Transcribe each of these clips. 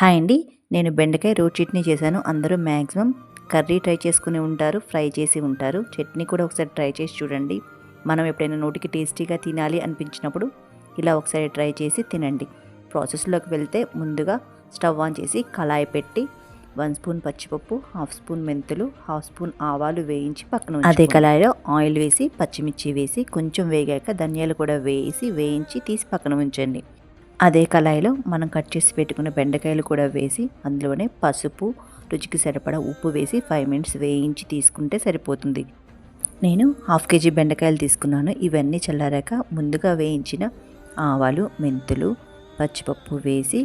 Hi అండి. నేను బెండకాయ రోడ్ చట్నీ చేశాను. అందరూ మ్యాక్సిమం కర్రీ ట్రై చేసుకుని ఉంటారు ఫ్రై చేసి ఉంటారు. చట్నీ కూడా ఒకసారి ట్రై చేసి చూడండి. మనం ఎప్పుడైనా నోటికి టేస్టీగా తినాలి అనిపించినప్పుడు ఇలా ఒకసారి ట్రై చేసి తినండి. ప్రాసెస్లోకి వెళ్తే ముందుగా స్టవ్ ఆన్ చేసి కళాయి పెట్టి వన్ స్పూన్ పచ్చిపప్పు హాఫ్ స్పూన్ మెంతులు హాఫ్ స్పూన్ ఆవాలు వేయించి పక్కన అదే కళాయిలో ఆయిల్ వేసి పచ్చిమిర్చి వేసి కొంచెం వేగాక ధనియాలు కూడా వేసి వేయించి తీసి పక్కన ఉంచండి. అదే కళాయిలో మనం కట్ చేసి పెట్టుకున్న బెండకాయలు కూడా వేసి అందులోనే పసుపు రుచికి సరిపడా ఉప్పు వేసి ఫైవ్ మినిట్స్ వేయించి తీసుకుంటే సరిపోతుంది. నేను హాఫ్ కేజీ బెండకాయలు తీసుకున్నాను. ఇవన్నీ చల్లారాక ముందుగా వేయించిన ఆవాలు మెంతులు పచ్చిపప్పు వేసి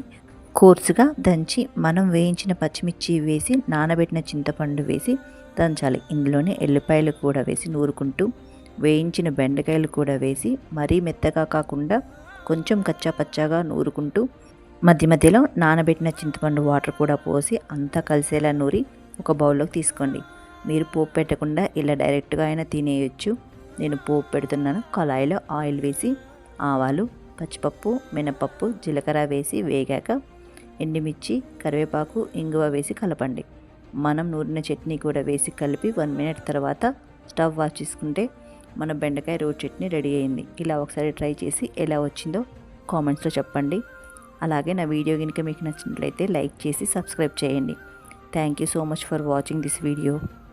కోర్సుగా దంచి మనం వేయించిన పచ్చిమిర్చి వేసి నానబెట్టిన చింతపండు వేసి దంచాలి. ఇందులోనే ఎల్లిపాయలు కూడా వేసి నూరుకుంటూ వేయించిన బెండకాయలు కూడా వేసి మరీ మెత్తగా కాకుండా కొంచెం కచ్చా పచ్చాగా నూరుకుంటూ మధ్య మధ్యలో నానబెట్టిన చింతపండు వాటర్ కూడా పోసి అంతా కలిసేలా నూరి ఒక బౌల్లోకి తీసుకోండి. మీరు పోపు పెట్టకుండా ఇలా డైరెక్ట్గా అయినా తినేయచ్చు. నేను పోపు పెడుతున్నాను. కళాయిలో ఆయిల్ వేసి ఆవాలు పచ్చిపప్పు మినపప్పు జీలకర్ర వేసి వేగాక ఎండుమిర్చి కరివేపాకు ఇంగువ వేసి కలపండి. మనం నూరిన చట్నీ కూడా వేసి కలిపి వన్ మినిట్ తర్వాత స్టవ్ వాచ్ చేసుకుంటే మన బెండకాయ రోడ్ చట్నీ రెడీ అయింది. ఇలా ఒకసారి ట్రై చేసి ఎలా వచ్చిందో కామెంట్స్లో చెప్పండి. అలాగే నా వీడియో కనుక మీకు నచ్చినట్లయితే లైక్ చేసి సబ్స్క్రైబ్ చేయండి. Thank you so much for watching this video.